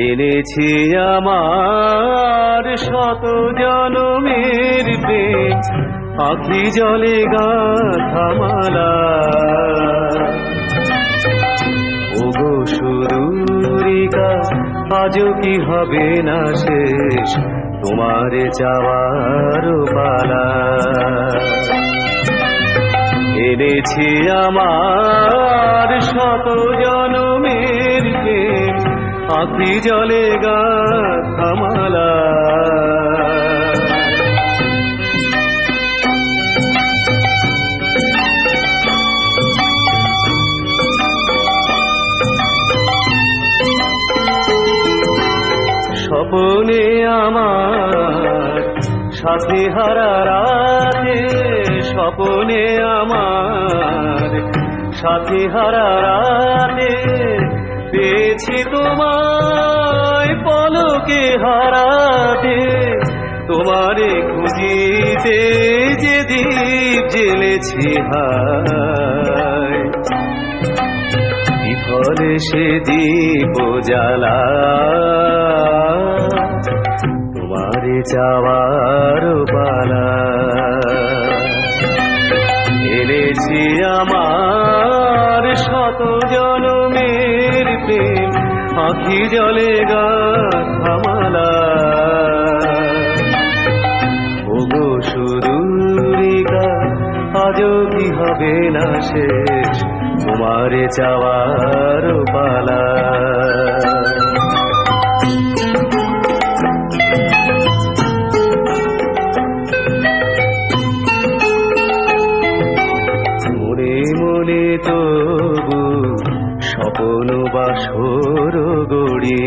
এনেছি আমার শত জনমের প্রেম আখি জলে গাথামালা ওগো সুদূরিকা আজও কি হবে না শেষ? তোমার যাওয়ার পালা। এনেছি আমার শত জনমের প্রেম জলে গা গাথামালা স্বপনে আমার সাথে হারা রাতে স্বপনে আমার সাথে হারা রাতে পেয়েছি তোমায় পলকে হারাতে, তোমারে খুঁজিতে যে দ্বীপ জেলেছি হায় বিফলে সে দীপ জ্বালা। তোমারে চাওয়ার পালা। এনেছি আমার শত জনমের প্রেম, আখি জলে গা হবে না তোমারে চাওয়ার পালা। মনে মনে তবু স্বপন বাসর গড়ি।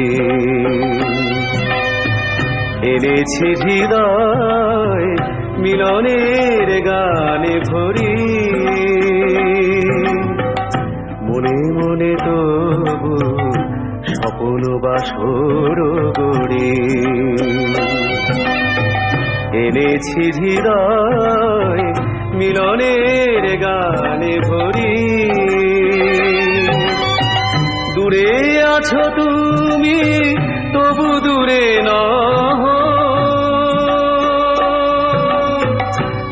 এনেছি হৃদয় মিলনের গানে ভরি। মনে তবু স্বপন বাসর গড়ি এনেছি হৃদয় মিলনের গানে ভরি। দূরে আছো তুমি, তবু দূরে নহ।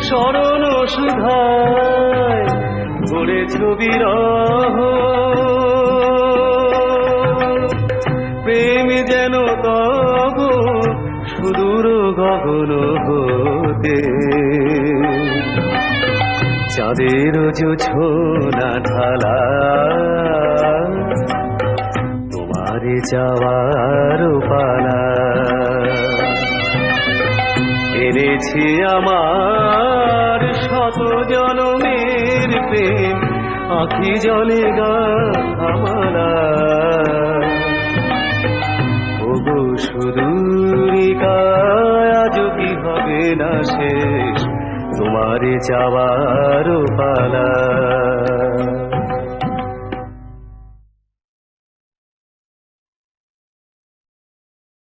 স্মরণ ভরে ছবি রহ প্রেম যেন তব সুদূর গগন হতে। চাঁদের জোছনা ঢালা, তোমারে যাওয়ার পালা। এনেছি আমার শত জনমের প্রেম, আখি জলে গা সুদূরিকা আজ কি হবে না শেষ? তোমারে চাওয়ার পালা